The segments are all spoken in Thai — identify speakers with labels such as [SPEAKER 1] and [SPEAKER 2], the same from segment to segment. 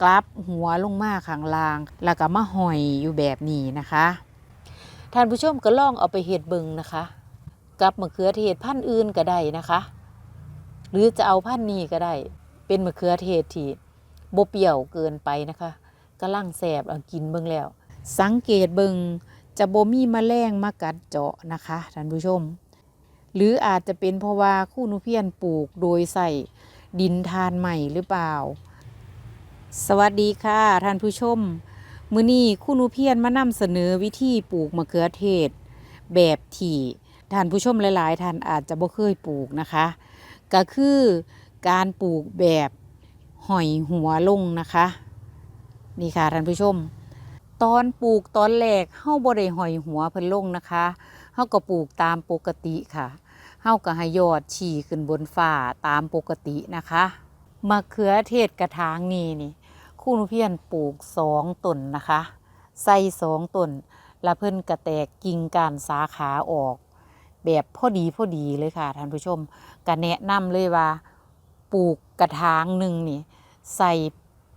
[SPEAKER 1] กลับหัวลงมาข้างล่าง แล้วก็มาหอยอยู่แบบนี้นะคะ ท่านผู้ชมก็ลองเอาไปเฮ็ดเบิงนะคะกับมะเขือเทศพันธุ์อื่นก็ได้นะคะ หรือจะเอาพันธุ์นี้ก็ได้ เป็นมะเขือเทศที่บเปรี้ยวเกินไปนะคะกำลังแสบเอากินเบิ่งแล้ว สังเกตเบิงจะบ่มีแมลงมากัดเจาะนะคะท่านผู้ชม หรืออาจจะเป็นเพราะว่าคู่นุเพียนปลูกโดยใส่ดินทานใหม่หรือเปล่า สวัสดีค่ะท่านผู้ชม มื้อนี้คู่นุเพียนมานำเสนอวิธีปลูกมะเขือเทศ แบบที่ท่านผู้ชมหลายๆท่านอาจจะบ่เคยปลูกนะคะ ก็คือการปลูกแบบหอยหัวลงนะคะ นี่ค่ะท่านผู้ชม ตอนปลูกตอนแรกเฮาบ่ได้หอยหัวเพิ่นลงนะคะเฮาก็ปลูกตามปกติค่ะเฮาก็ให้ยอดฉี่ขึ้นบนฟ้าตามปกตินะคะมะเขือเทศกระถางนี่นี่ คู่นุเพียนปลูกสองต้นนะคะ ใส่สองต้นแล้วเพิ่นกระแตกกิ่งกานสาขาออก แบบพอดีพอดีเลยค่ะท่านผู้ชมก็แนะนำเลยว่าปลูกกระถางหนึ่งนี่ใส่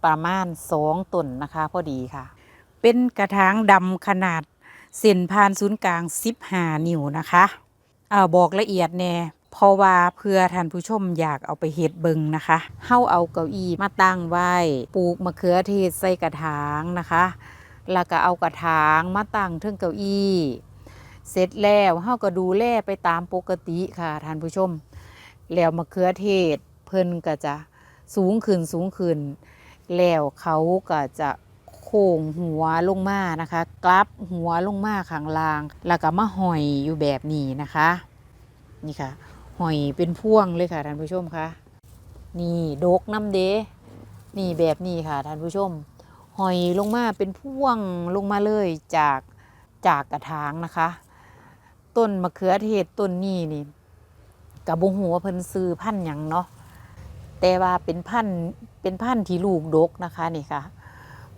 [SPEAKER 1] ประมาณสองต้นนะคะ พอดีค่ะ เป็นกระถางดำขนาดเส้นผ่านศูนย์กลาง 15 นิ้วนะคะ เอาบอกละเอียดแน่ เพราะว่าเพื่อท่านผู้ชมอยากเอาไปเฮ็ดเบิงนะคะเฮาเอาเก้าอี้มาตั้งไว้ปลูกมะเขือเทศใส่กระถางนะคะ แล้วก็เอากระถางมาตั้งเทิงเก้าอี้เสร็จแล้วเฮาก็ดูแลไปตามปกติค่ะท่านผู้ชม แล้วมะเขือเทศเพิ่นก็จะสูงขึ้นสูงขึ้น แล้วเขาก็จะโค้งหัวลงมานะคะ กลับหัวลงมาข้างล่าง แล้วก็มาหอยอยู่แบบนี้นะคะ นี่ค่ะ หอยเป็นพ่วงเลยค่ะท่านผู้ชมคะนี่ดกน้ำเดนี่แบบนี้ค่ะท่านผู้ชม หอยลงมาเป็นพ่วงลงมาเลยจากจากกระถางนะคะ ต้นมะเขือเทศต้นนี้นี่กับบุหัวเพิ่นซื้อพันธุ์หยังเนาะแต่ว่าเป็นพันธุ์เป็นพันธุ์ที่ลูกดกนะคะนี่ค่ะ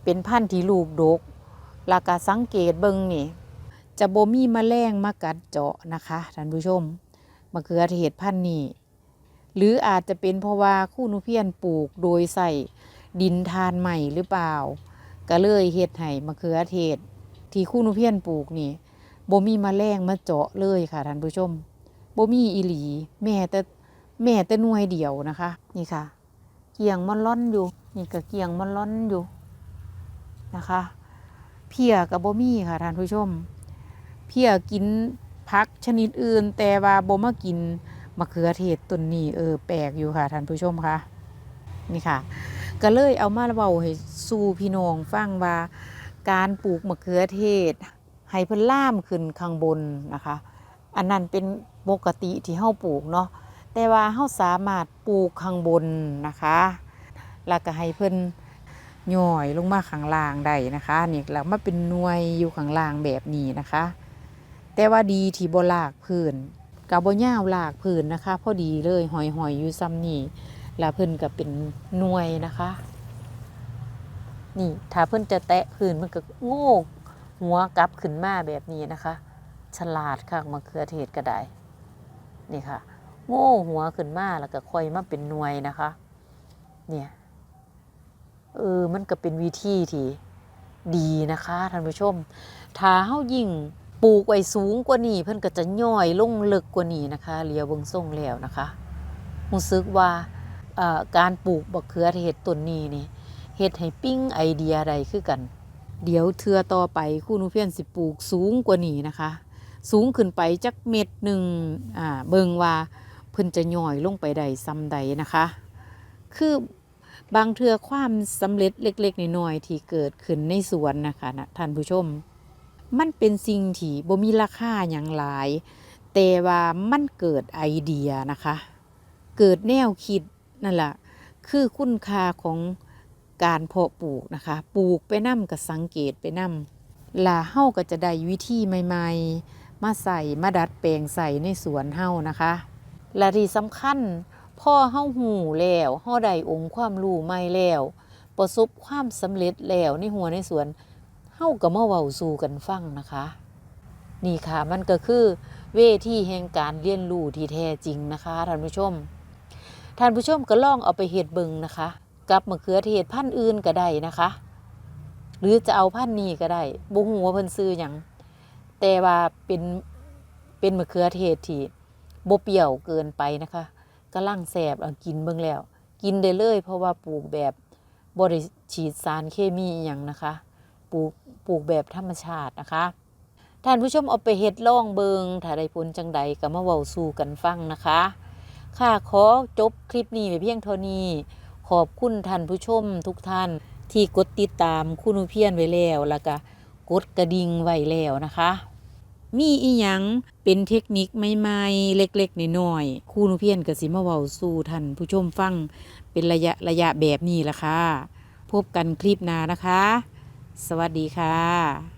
[SPEAKER 1] เป็นพันธุ์ที่ลูกดกแล้วก็สังเกตเบิงนี่ จะบ่มีแมลงมากัดเจาะนะคะท่านผู้ชม มะเขือเทศพันธุ์นี้หรืออาจจะเป็นเพราะว่าคู่นุเพียนปลูกโดยใส่ดินทานใหม่หรือเปล่า ก็เลยเฮ็ดให้มะเขือเทศ ที่คู่นุเพียนปลูกนี่บ่มีมาแมลงมาเจาะเลยค่ะท่านผู้ชมบ่มีอีหลี แม่แต่แม่แต่หน่วยเดียวนะคะ นี่ค่ะ เกียงมันล่อนอยู่ นี่ก็เกียงมันล่อนอยู่นะคะ เพียกับบ่มีค่ะท่านผู้ชม เพียกิน พักชนิดอื่น แต่ว่าบ่มากินมะเขือเทศต้นนี้เออแปลกอยู่ค่ะท่านผู้ชมคะนี่ค่ะ ก็เลยเอามาเว้าให้สู่พี่น้องฟังว่าการปลูกมะเขือเทศให้เพิ่นล่ามขึ้นข้างบนนะคะ อันนั้นเป็นปกติที่เฮาปลูกเนาะแต่ว่าเฮาสามารถปลูกข้างบนนะคะแล้วก็ให้เพิ่นย่อยลงมาข้างล่างได้นะคะนี่แล้วมาเป็นหน่วยอยู่ข้างล่างแบบนี้นะคะ แต่ว่าดีที่บ่ลากพื้นกับบ่ยาวลากพื้นนะคะ พอดีเลยหอยๆอยอยู่ซ้ำนี่แล้วเพิ่นก็เป็นหน่วยนะคะ นี่ถ้าเพิ่นจะแตะพื้นมันก็โง่หัวกลับขึ้นมาแบบนี้นะคะ ฉลาดค่ะมะเขือเทศก็ได้นี่ค่ะโง่หัวขึ้นมาแล้วก็ค่อยมาเป็นหน่วยนะคะ เนี่ยเออมันก็เป็นวิธีที่ดีนะคะท่านผู้ชมถ้าเฮายิ่ง ลูกไว้สูงกว่านี้เพิ่นก็จะย่อยลงลึกกว่านี้นะคะเลียวเบิ่งส่งแล้วนะคะรู้สึกว่าเอ่อการปลูกบักเขือเทศต้นนี้นี่เฮ็ดให้ปิ้งไอเดียใดคือกัน เดี๋ยวเทือต่อไปคู่นุเพียนสิปลูกสูงกว่านี้นะคะ สูงขึ้นไปจักเม็ดหนึ่งอ่าเบิงว่าเพิ่นจะย่อยลงไปใดซ้ำใดนะคะ คือบางเทือความสำเร็จเล็กๆน้อยๆที่เกิดขึ้นในสวนนะคะนะท่านผู้ชม มันเป็นสิ่งที่บ่มีราคาอย่างหลาย แต่ว่ามันเกิดไอเดียนะคะ เกิดแนวคิดนั่นแหละคือคุณค่าของการเพาะปลูกนะคะ ปลูกไปนํกับสังเกตไปนํลาเฮาก็จะได้วิธีใหม่ ๆ มาใส่มาดัดแปลงใส่ในสวนเฮานะคะ และที่สำคัญพ่อเฮาหูแล้วเฮาได้องค์ความรู้ใหม่แล้ว ประสบความสำเร็จแล้วในหัวในสวน เฮาก็มาเว้าสู่กันฟังนะคะ นี่ค่ะมันก็คือเวทีแห่งการเรียนรู้ที่แท้จริงนะคะท่านผู้ชม ท่านผู้ชมก็ลองเอาไปเฮ็ดเบิงนะคะ กับมะเขือเทศพันธุ์อื่นก็ได้นะคะ หรือจะเอาพันธุ์นี้ก็ได้บ่ฮู้ว่าเพิ่นซื้อหยังแต่ว่าเป็นเป็นมะเขือเทศที่บ่เปรี้ยวเกินไปนะคะกำลังแซ่บเอากินเบิ่งแล้ว กินได้เลย เพราะว่าปลูกแบบบ่ได้ฉีดสารเคมีอหยังนะคะ ปลูกปลูกแบบธรรมชาตินะคะ ท่านผู้ชมเอาไปเฮ็ดล่องเบิงถ้าได้ผลจังใดก็มาเว้าสู่กันฟังนะคะ ค่ะขอจบคลิปนี้ไปเพียงเท่านี้ ขอบคุณท่านผู้ชมทุกท่านที่กดติดตามคุณอุเพียนไว้แล้วแล้วก็กดกระดิ่งไว้แล้วนะคะ มีอีหยังเป็นเทคนิคใหม่ๆเล็กๆน้อยๆคุณอุเพียนก็สิมาเว้าสู่ท่านผู้ชมฟังเป็นระยะระยะแบบนี้ละค่ะพบกันคลิปหน้านะคะ สวัสดีค่ะ